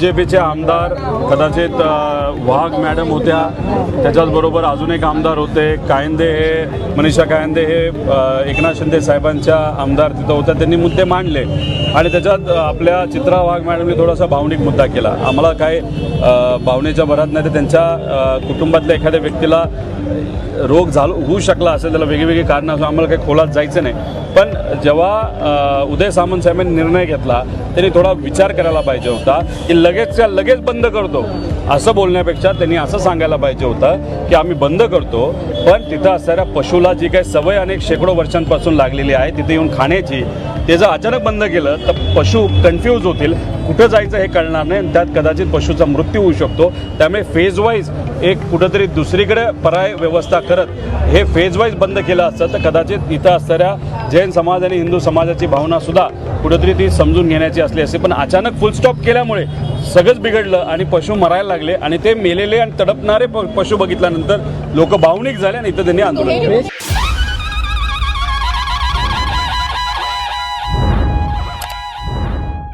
बीजेपीचे आमदार कदाचित वाघ मॅडम होत्या. त्याच्याचबरोबर अजून एक आमदार होते. कायंदे हे मनीषा कायंदे हे एकनाथ शिंदे साहेबांच्या आमदार तिथं होत्या. त्यांनी मुद्दे मांडले. आणि त्याच्यात आपल्या चित्रा वाघ मॅडमने थोडासा भावनिक मुद्दा केला. आम्हाला काय भावनेच्या भरात नाही तर त्यांच्या कुटुंबातल्या एखाद्या व्यक्तीला रोग झालो होऊ शकला असेल त्याला वेगळी कारणं असं आम्हाला काही खोलात जायचं नाही. पण जेव्हा उदय सामंत साहेबांनी निर्णय घेतला त्यांनी थोडा विचार करायला पाहिजे होता की लगेचच्या लगेच बंद करतो. असं बोलण्यापेक्षा त्यांनी असं सांगायला पाहिजे होतं की आम्ही बंद करतो पण तिथं असणाऱ्या पशुला जी काही सवय अनेक शेकडो वर्षांपासून लागलेली आहे तिथे येऊन खाण्याची ते जर अचानक बंद केलं तर पशु कन्फ्यूज होतील. कुठं जायचं हे कळणार नाही आणि त्यात कदाचित पशुचा मृत्यू होऊ शकतो. त्यामुळे फेज वाईज एक कुठंतरी दुसरीकडे पर्याय व्यवस्था करत हे फेजवाईज बंद केलं असतं तर कदाचित इथं असणाऱ्या जैन समाज आणि हिंदू समाजाची भावनासुद्धा कुठंतरी ती समजून घेण्याची असली असते. पण अचानक फुलस्टॉप केल्यामुळे सगळंच बिघडलं आणि पशु मरायला लागले आणि ते मेलेले आणि तडपणारे प- पशु बघितल्यानंतर लोक भावनिक झाले आणि इथं त्यांनी आंदोलन केलं.